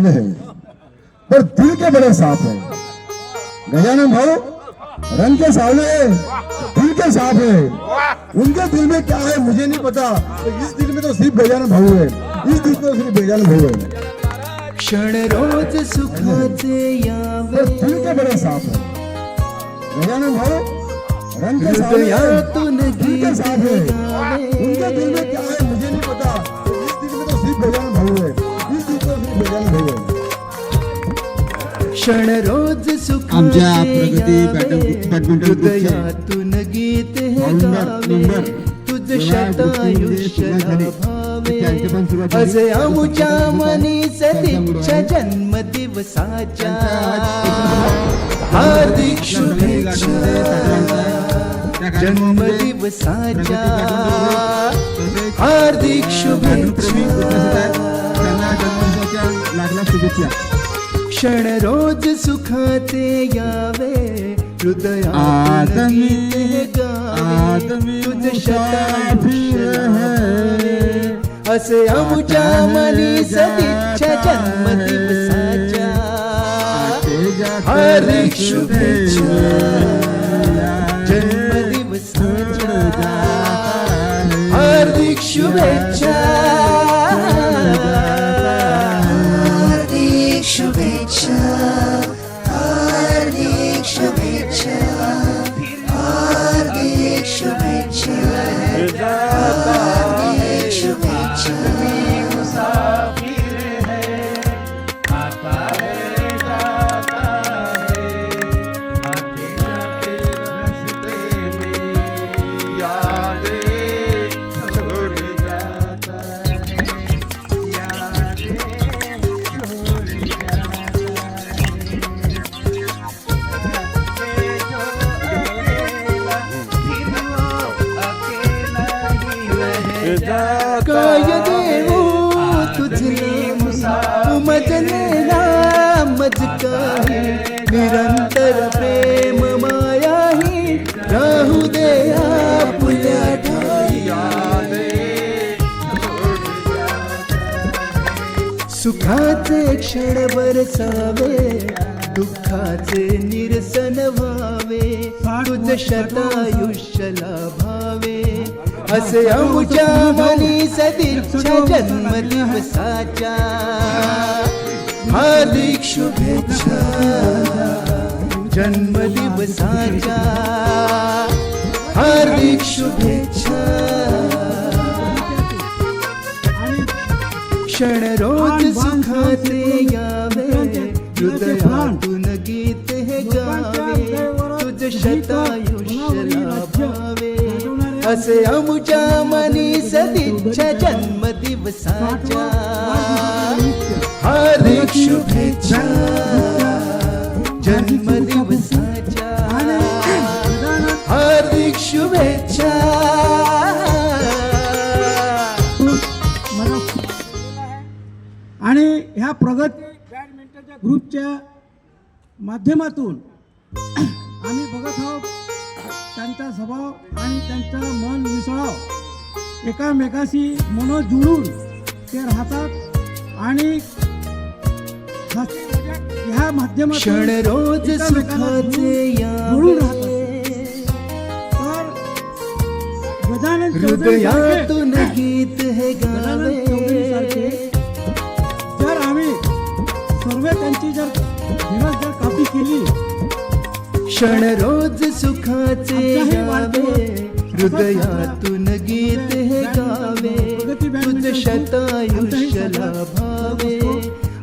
सावले हैं पर दिल के बड़े साफ़ है। गजानन भाऊ रंग के सावले हैं, दिल के साफ़ है। उनके दिल में क्या है मुझे नहीं पता। तो इस दिल में तो सिर्फ़ गजानन भाऊ है। इस दिल में तो सिर्फ़ गजानन भाऊ है। क्षण रोज सुखाचे यावे। दिल के बड़े साफ़ है। गजानन भाऊ रंग के हैं, हृदयातून दिल के साफ़ है। उनके दिल में क्या है मुझे नहीं पता। तो इस दिल में तो सिर्फ़ गजानन भाऊ है। क्षण रोज आमच्या सुखाचे प्रगती बॅडमिंटन- हृदयातून गीत हे गावे. तुझ शतायुष्य आमुच्या मनी सदिच्छा आहे. जन्मदिवसाच्या. हार्दिक शुभेच्छा. जन्मदिवसाच्या. हार्दिक शुभेच्छा. लागल्या शुभेच्छा। क्षण रोज सुखाचे यावे हृदयात आदमी गावे आदमी तुझ मुसाफिर शतायुष्य है. लाभावे. असे आमुच्या मनी सदिच्छा जन्मदिवसाच्या हार्दिक शुभेच्छा। जन्मदिवसाच्या हार्दिक शुभेच्छा। सुखाचे क्षण बरसावे दुःखाचे निरसन व्हावे तुझ शतायुष्य लाभावे असे आमुच्या मनी सदिच्छा जन्मदिवसाच्या. हार्दिक शुभेच्छा जन्मदिवसाच्या. हार्दिक शुभेच्छा. क्षण रोज सुखाचे यावे. हृदयातून गीत हे गावे. तुझ शतायुष्य लाभावे. असे आमुच्या मनी सदिच्छा जन्मदिवसाच्या. हार्दिक शुभेच्छा. जन्मदिवसाच्या प्रगती बॅडमिंटनच्या ग्रुपच्या माध्यमातून आम्ही बघत आहोत त्यांचा स्वभाव आणि त्यांचं मन मिसळाव. एकामेकाशी मन जुळून ते राहतात आणि ह्या माध्यमातून रोज जुळून राहतात. तर गजानन हृदयातून गीत हे गजानन सर्व त्यांची जर दिवस जर कापी केली क्षण रोज सुखाचे हृदयातून गीत हे गावे तुझ शतायुष्य लाभावे.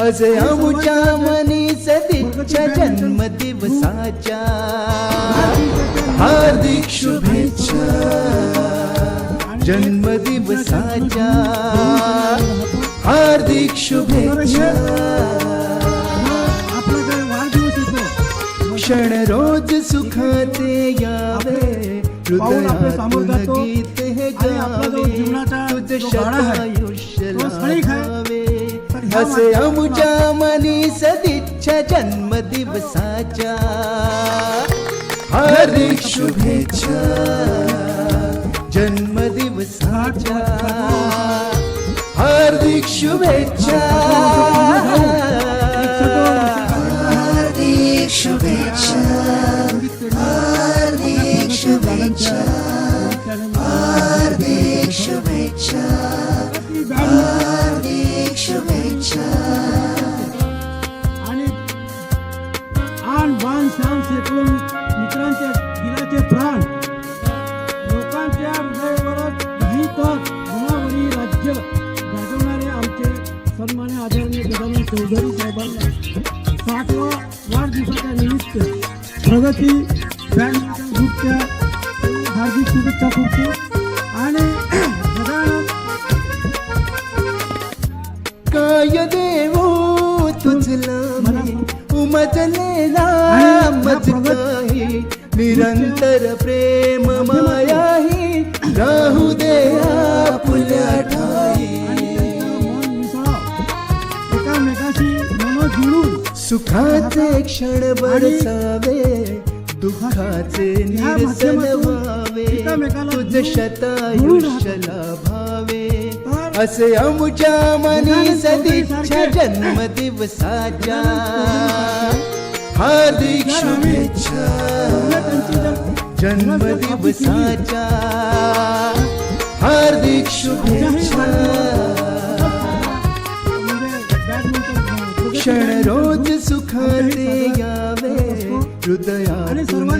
असे आमुच्या मनी सदिच्छा जन्मदिवसाच्या. हार्दिक शुभेच्छा. जन्मदिवसाच्या. हार्दिक शुभेच्छा. क्षण रोज सुखाचे यावे पाऊल आपल्यासमोर हृदयातून जातो गीत हे आणि आपला जो गावे जीवनाचा तुझ जो गाडा आहे, शतायुष्य तो क्षणिक आहे. लाभावे. तर ह्या असे माध्यमातून आमुच्या मनी सदिच्छा जन्मदिवसाच्या. हार्दिक शुभेच्छा जन्मदिवसाच्या. हार्दिक शुभेच्छा. आदरणीय गजानन चौधरी साहेबांना साठवा वाढदिवसाच्या निमित्त प्रगती बॅडमिंटन ग्रुपच्या हार्दिक शुभेच्छा करतो आणि काय देवो तुझला उमजलेला निरंतर प्रेम मायाही राहू दे आपल्या ठाई. जुळून सुखाचे क्षण बरसावे दुःखाचे निरसन व्हावे तुझ शतायुष्य लाभावे असे आमुच्या मनी सदिच्छा चौधरीसारखे जन्मदिवसाच्या हार्दिक शुभेच्छा. जर जन्मदिवसाच्या हार्दिक शुभेच्छा. क्षण रोज सुखाचे यावे. हृदयातून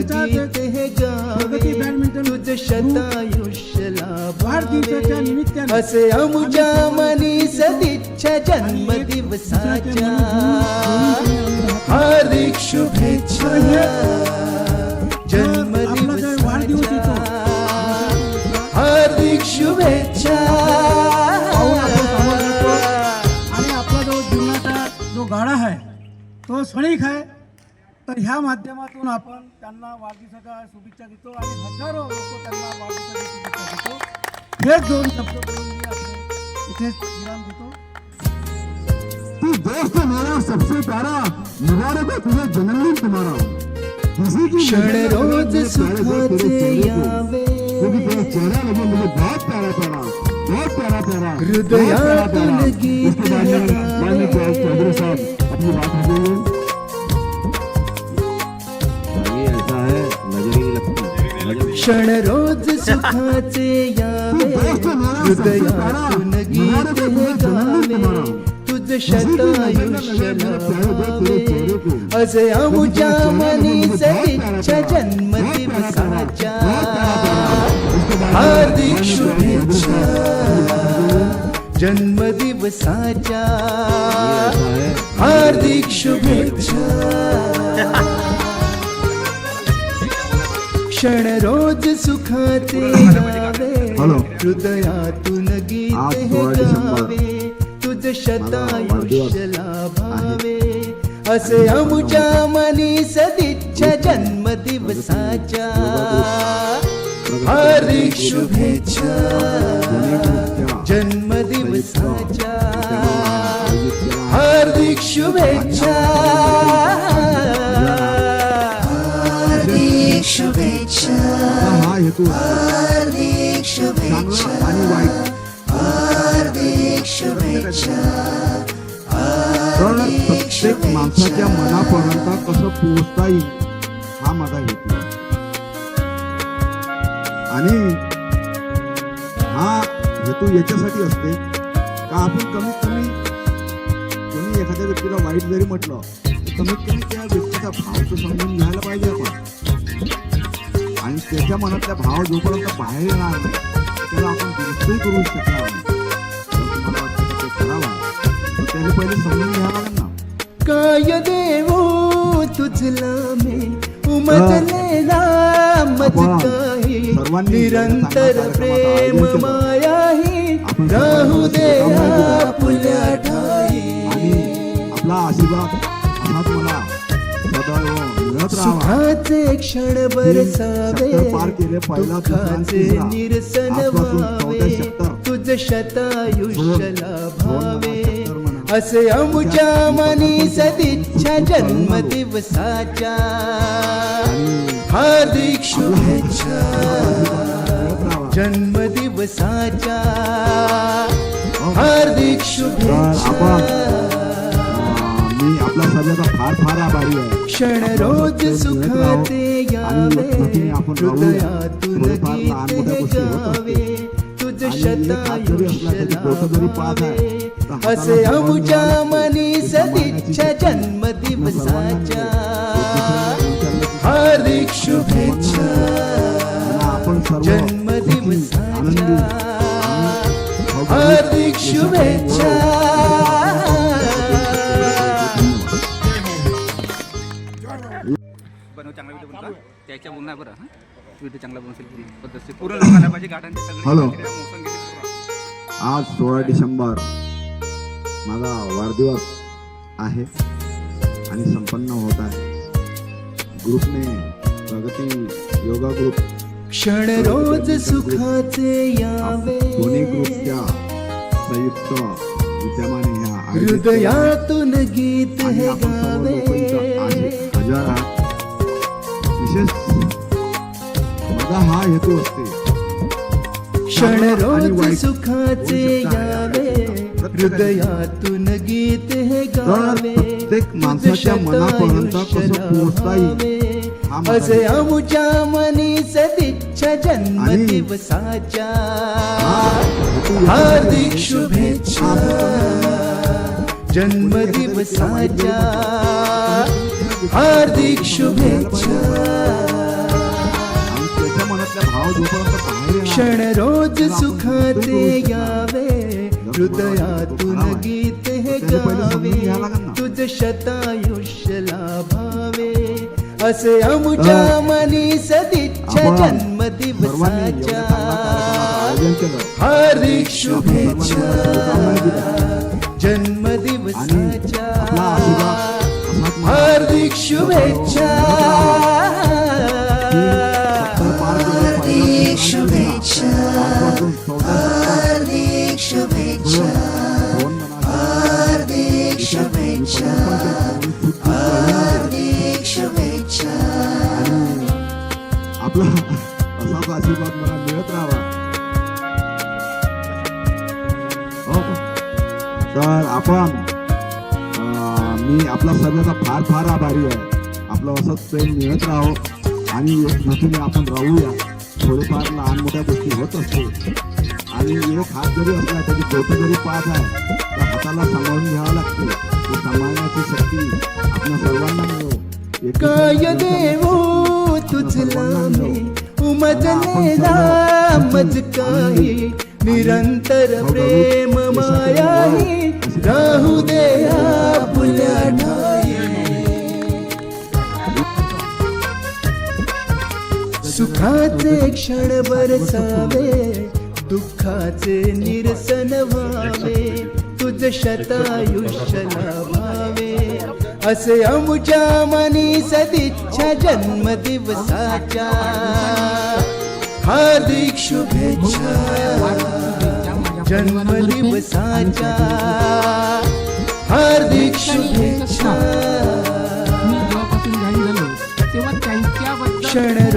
हे गावे बॅडमिंटन तुझ शतायुष्य निमित्ताने असे अमुच्या मनी सदिच्छा जन्मदिवसाच्या हार्दिक ह्या माध्यमातून आपण त्यांना वाढदिवसाच्या शुभेच्छा देतो आणि हजारो लोक त्यांना वाढदिवसाच्या शुभेच्छा देतो. हेच दोन शब्द बोलून इथेच विराम देतो. तू दोस्त मेरा सबसे प्यारा मुबारक हो तुझे जन्मदिन तुम्हारा। किसी की रोज क्योंकि तेरा चेहरा लगे मुझे बहुत प्यारा प्यारा बहुत प्यारा प्यारा हृदयातून प्यारा। प्यारा। गीत उसके बाद माननीय चौधरी साहब अपनी बात रखेंगे। क्षण रोज सुखाचे यावे. हृदयातून गीत गावे. तुझ शतायुष्य लाभावे असे मनीचे मनी जन्म जन्मदिवसाच्या हार्दिक शुभेच्छा. जन्मदिवसाच्या हार्दिक शुभेच्छा. क्षण रोज सुखाचे यावे. हॅलो. हृदयातून गीत हे. गावे. तुझ शतायुष्य लाभावे. असे अमुच्या मनी सदिच्छा जन्मदिवसाच्या हार्दिक शुभेच्छा. जन्मदिवसाच्या. हार्दिक शुभेच्छा. प्रत्येक माणसाच्या मनापर्यंत कसं पोहोचता येईल हा माझा हेतू आणि हा हेतू याच्यासाठी असते का आपण कमीत कमी कोणी एखाद्या व्यक्तीला वाईट जरी म्हटलं तर कमीत कमी त्या व्यक्तीचा भाव तो समजून घ्यायला पाहिजे आपण. आणि त्याच्या मनातल्या भाव जोपर्यंत बाहेर येणार नाही त्याला आपण दुरुस्तही करू शकणार नाही. तुम्हाला वाटतं ते करावा. त्याने पहिले समजून घ्यावं काय देवो तुझला मी? काही. सर्वांनी निरंतर प्रेम. मायाही आपण राहू दे आपुल्या ठाई. आपला आशीर्वाद मला. सुखाचे क्षण बरसावे दुःखाचे. निरसन व्हावे. तुझ शतायुष्य लाभावे. असे अमुच्या मनी सदिच्छा जन्मदिवसाच्या. हार्दिक शुभेच्छा. जन्मदिवसाच्या. हार्दिक शुभेच्छा. मी आपला फार फार आभारी आहे. क्षण रोज सुखाचे यावे. हृदयातून गीत गावे. तुझ शतायुष्य लाभावे असे आमुच्या मनी सदिच्छा जन्मदिवसाच्या. हार्दिक शुभेच्छा. जन्मदिवसाच्या. हार्दिक शुभेच्छा. चांगला व्हिडिओ बनला त्याच्या बरं व्हिडिओ चांगला बनवशील पद्धतशीर. हॅलो आज सोळा डिसेंबर. माझा वाढदिवस आहे आणि संपन्न होत आहे. ग्रुपने प्रगती योगा ग्रुप क्षण रोज सुखाचे यावे. दोन्ही ग्रुपच्या संयुक्त विद्यमाने ह्या. हृदयातून गीत हे गावे. हजर विशेष माझा हा हेतू असते. क्षण रोज सुखाचे. यावे. हृदयातून गीत हे गावे प्रत्येक माणसाच्या मनापर्यंत कसं पोहोचता येईल? असे हेतू. अमुच्या मनी सदिच्छा जन्म दिवसाच्या. हार्दिक. शुभेच्छा. जन्म दिवसाच्या. हार्दिक शुभेच्छा. क्षण रोज तर हृदयातून गीत हे गावे तुझ शतायुष्य लाभावे. असे अमुच्या मनी सदिच्छा जन्म दिवसाच्या हार्दिक शुभेच्छा. जन्म दिवसाच्या हार्दिक शुभेच्छा. फार आभारी आहे. आपलं असंच प्रेम मिळत राहो. आणि एकजुटीने आपण राहूया. थोडेफार लहान मोठ्या गोष्टी होत असते आणि एक हात जरी असला त्याची बोट जरी पाच आहे तर हाताला सांभाळून घ्यावं लागते. ती सांभाळण्याची शक्ती आपल्या सर्वांना मिळो. काय देवो तुझला मी उमजलेला मज काही निरंतर प्रेम मायाही राहू दे आपल्या सुखाचे क्षण बरसावे दुःखाचे निरसन व्हावे तुझ शतायुष्य लाभावे. असे अमुच्या मनी सदिच्छा जन्म दिवसाच्या हार्दिक शुभेच्छा. जन्म दिवसाच्या हार्दिक शुभेच्छा क्षण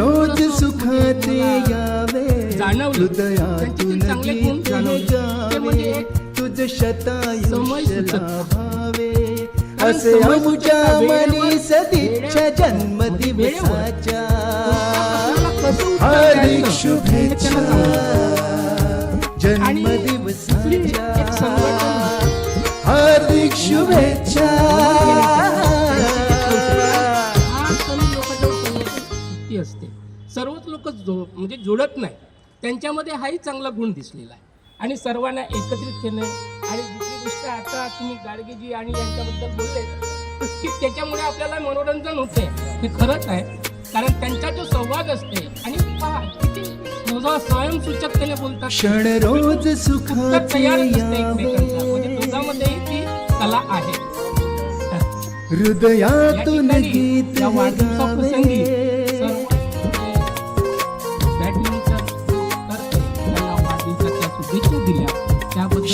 जाणवलं. हृदयातून चांगले गुण जाणवले. म्हणजे एक तुझ शतायुष्य. लाभावे. असे वेळेवर- मनी सदिच्छा जन्म दिवसाच्या हार्दिक शुभेच्छा. जन्म दिवसाच्या हार्दिक शुभेच्छा. असते. सर्वच लोक जो म्हणजे जोडत नाही. त्यांच्यामध्ये हाही चांगला गुण दिसलेला आहे. आणि सर्वांना एकत्रित केलं आणि दुसरी गोष्ट आता तुम्ही गाडगेजी आणि यांच्याबद्दल बोलले की त्याच्यामुळे आपल्याला मनोरंजन होते. हे खरंच आहे. कारण त्यांचा जो संवाद असते आणि पहा स्वयंसूचकतेने बोलतात. क्षण रोज असते एकमेकांचा यावे. म्हणजे दोघांमध्येही ती कला आहे. हृदयातून गीत या वाढदिवसाप्रसंगी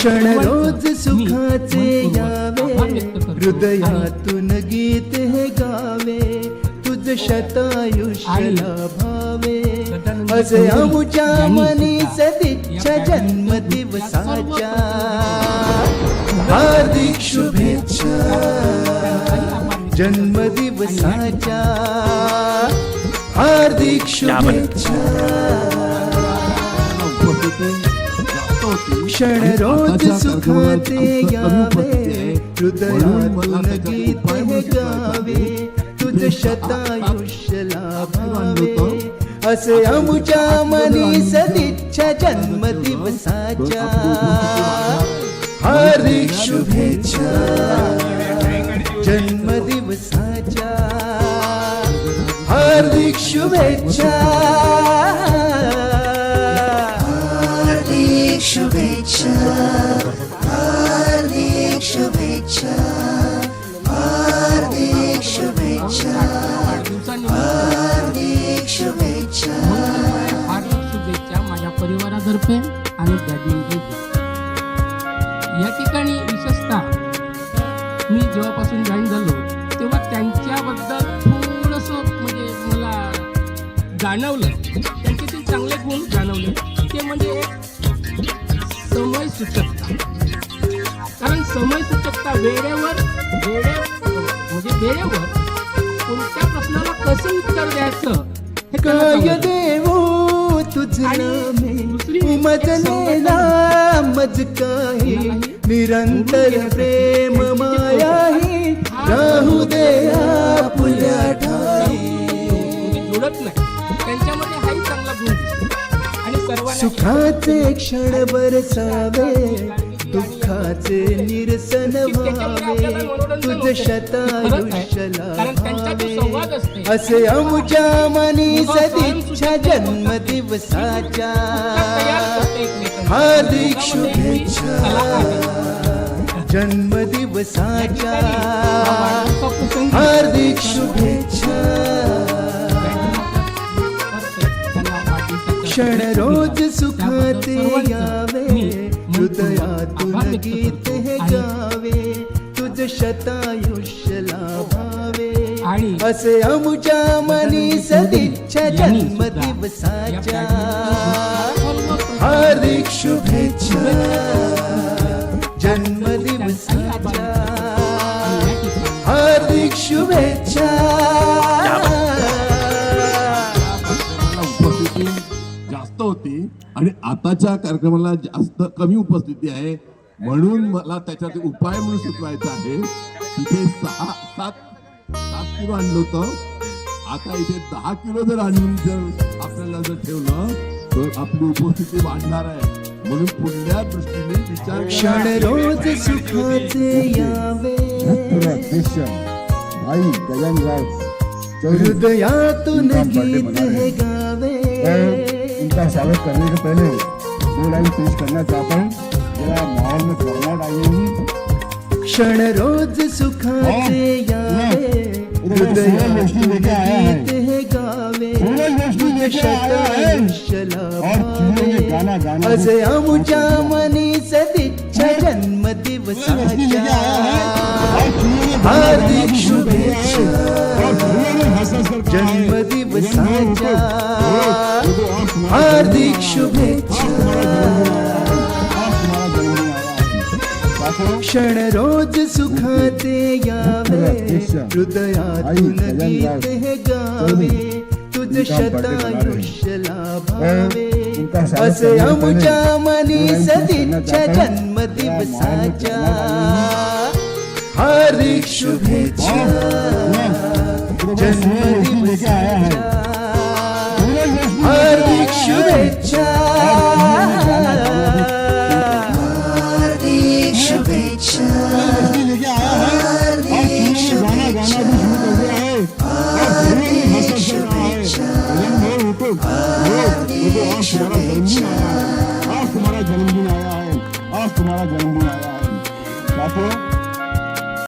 क्षण रोज सुखाचे यावे. हृदयातून गीत हे गावे. तुझ शतायुष्य लाभावे असे यांनी मनी सदिच्छा जन्म दिवसाच्या हार्दिक शुभेच्छा. जन्म दिवसाच्या हार्दिक शुभेच्छा. क्षण रोज शकतो. यावे हृदयातून गीत हे गावे तुझ शतायुष्य लाभावे असे अमुच्या मनी सदिच्छा जन्म दिवसाच्या हार्दिक शुभेच्छा जन्मदिवसाच्या हार्दिक शुभेच्छा निरंतर प्रेम मायाही राहू दे आपुल्या ठाई. जुळत नाही. त्यांच्यामध्ये हाही चांगला गुण दिसतो आणि सर्वांना सुखाचे क्षण बरसावे दुःखाचे निरसन व्हावे. तुझ शतायुष्य लाभावे. असे अमुच्या मनी सदिच्छा जन्मदिवसाच्या. हार्दिक शुभेच्छा. जन्मदिवसाच्या हार्दिक शुभेच्छा. क्षण रोज सुखाते यावे हृदयातून गीत हे गावे तुझ शतायुष्य लाभावे. आणि असे अमुच्या मनी सदिच्छा जन्मदिवसाच्या हार्दिक शुभेच्छा. हार्दिक शुभेच्छा. उपस्थिती जास्त होती आणि आताच्या कार्यक्रमाला जास्त कमी उपस्थिती आहे. म्हणून मला त्याच्यात उपाय म्हणून सुचवायचा आहे. तिथे सहा सात सात किलो आणलं होतं. आता इथे दहा किलो जर आणून जर आपल्याला जर ठेवलं तर आपली उपस्थिती वाढणार आहे. म्हणून पुढल्या दृष्टीने विचार क्षण रोज सुखाचे यावे भाई गजानराव हृदयातून गीत मना हे गावे इनका स्वागत करने से पहले दो लाइन पेश करना चाहता हूँ जरा माहौल में गड़बड़ आई हुई क्षण रोज सुखाचे यावे हृदयातून गीत शतायुष्य लाभावे असे अमुच्या मनी सदिच्छा जन्मदिवसाच्या हार्दिक शुभेच्छा। जन्मदिवसाच्या हार्दिक शुभेच्छा। क्षण रोज सुखाचे यावे। हृदयातून गीत हे गावे। तुझ शतायुष्य लाभावे असे अमुच्या मनी सदिच्छा जन्मदिवसाच्या हार्दिक शुभेच्छा। जन्मदिवसाच्या हार्दिक jambo la Yanga.